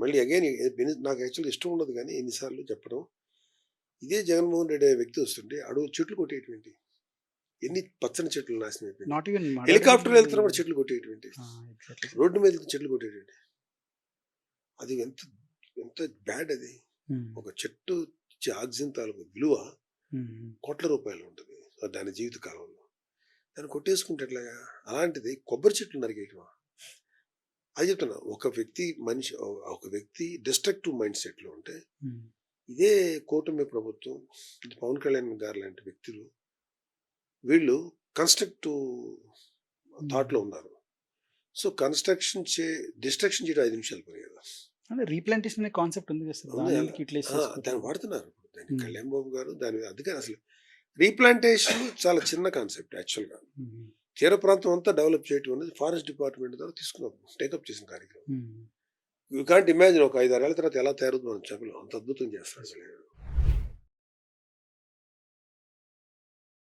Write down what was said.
మళ్ళీ అగైన్ నాకు యాక్చువల్గా ఇష్టం ఉండదు కానీ ఎన్నిసార్లు చెప్పడం. ఇదే జగన్మోహన్ రెడ్డి అనే వ్యక్తి వస్తుంటే అడుగు చెట్లు కొట్టేటువంటి. ఎన్ని పచ్చని చెట్లు నాశనం అయిపోయింది హెలికాప్టర్ వెళ్తున్నప్పుడు చెట్లు కొట్టేటువంటి. రోడ్డు మీద చెట్లు కొట్టేటువంటి. అది ఎంత ఎంత బ్యాడ్ అది. ఒక చెట్టు ఇచ్చే ఆక్సిజన్ తాలూకు విలువ కోట్ల రూపాయలు ఉంటుంది. దాని జీవిత కాలంలో. దాన్ని కొట్టేసుకుంటే ఎట్లాగా? అలాంటిది కొబ్బరి చెట్లు నరికేయటమా? అది చెప్తున్నా. ఒక వ్యక్తి మనిషి ఒక వ్యక్తి డిస్ట్రక్టివ్ మైండ్ సెట్లో ఉంటే ఇదే కూటమి ప్రభుత్వం పవన్ కళ్యాణ్ గారు లాంటి వ్యక్తులు వీళ్ళు కన్స్ట్రక్టివ్ థాట్లో ఉన్నారు. సో కన్స్ట్రక్షన్ చే డిస్ట్రక్షన్ చేయడం ఐదు నిమిషాలు పని కదా. రీప్లాంటేషన్ అనే కాన్సెప్ట్ ఉంది. దాన్ని వాడుతున్నారు దాన్ని. కళ్యాణ్ బాబు గారు దాని అందుకని అసలు రీప్లాంటేషన్ చాలా చిన్న కాన్సెప్ట్ యాక్చువల్గా. తీర ప్రాంతం అంతా డెవలప్ చేయటం అనేది ఫారెస్ట్ డిపార్ట్మెంట్ ద్వారా తీసుకున్నాం టేకప్ చేసిన కార్యక్రమం. యూ కాంట్ ఇమాజిన్ ఒక ఐదు ఆరేళ్ళ తర్వాత ఎలా తయారవుతుంది మనం చెప్పలేం. అంత అద్భుతం చేస్తాడు అసలు.